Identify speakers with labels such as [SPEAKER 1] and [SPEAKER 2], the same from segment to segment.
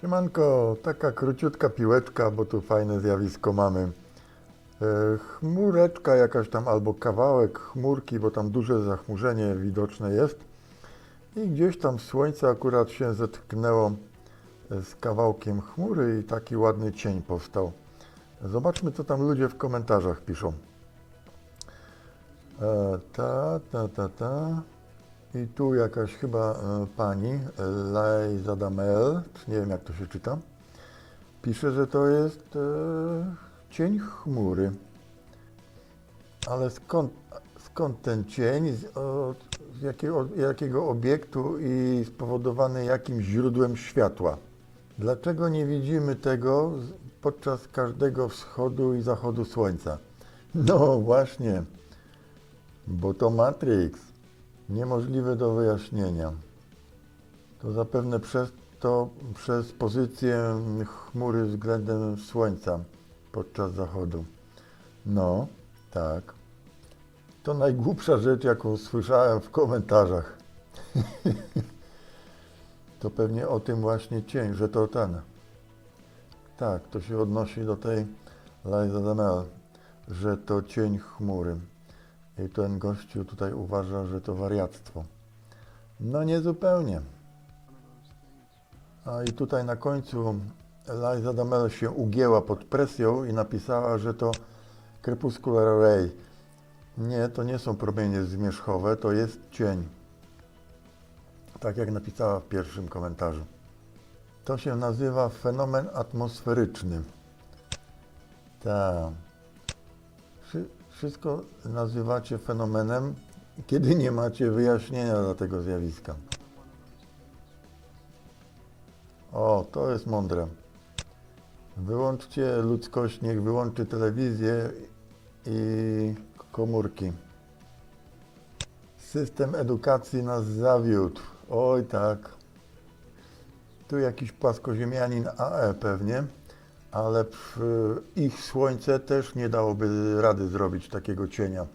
[SPEAKER 1] Siemanko, taka króciutka piłeczka, bo tu fajne zjawisko mamy. E, Chmureczka jakaś tam, albo kawałek chmurki, bo tam duże zachmurzenie widoczne jest. I gdzieś tam słońce akurat się zetknęło e, z kawałkiem chmury i taki ładny cień powstał. Zobaczmy, co tam ludzie w komentarzach piszą. E, ta, ta, ta, ta. I tu jakaś chyba e, pani, Liza Damel, nie wiem jak to się czyta, pisze, że to jest e, cień chmury. Ale skąd, skąd ten cień, z, o, z jakiego, jakiego obiektu i spowodowany jakim źródłem światła? Dlaczego nie widzimy tego podczas każdego wschodu i zachodu słońca? No właśnie, bo to Matrix. Niemożliwe do wyjaśnienia. To zapewne przez to, przez pozycję chmury względem Słońca podczas zachodu. No, tak. To najgłupsza rzecz, jaką słyszałem w komentarzach. to pewnie o tym właśnie cień, że to ten. Tak, to się odnosi do tej Liza Damel, że to cień chmury. I ten gościu tutaj uważa, że to wariactwo. No nie zupełnie. A i tutaj na końcu Liza Damel się ugięła pod presją i napisała, że to crepuscular ray. Nie, to nie są promienie zmierzchowe, to jest cień. Tak jak napisała w pierwszym komentarzu. To się nazywa fenomen atmosferyczny. Tak. Wszy- Wszystko nazywacie fenomenem, kiedy nie macie wyjaśnienia dla tego zjawiska. O, to jest mądre. Wyłączcie ludzkość, niech wyłączy telewizję i komórki. System edukacji nas zawiódł. Oj tak. Tu jakiś płaskoziemianin AE pewnie, ale przy ich słońce też nie dałoby rady zrobić takiego cienia.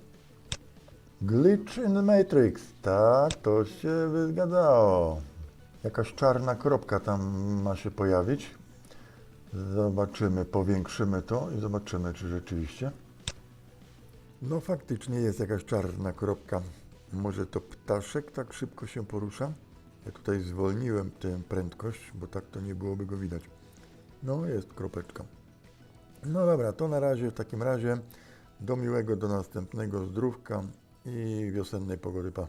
[SPEAKER 1] Glitch in Matrix. Tak, to się by zgadzało. Jakaś czarna kropka tam ma się pojawić. Zobaczymy, powiększymy to i zobaczymy, czy rzeczywiście. No faktycznie jest jakaś czarna kropka. Może to ptaszek tak szybko się porusza? Ja tutaj zwolniłem tę prędkość, bo tak to nie byłoby go widać. No, jest kropeczka. No dobra, to na razie w takim razie. Do miłego, do następnego zdrówka i wiosennej pogody. Pa.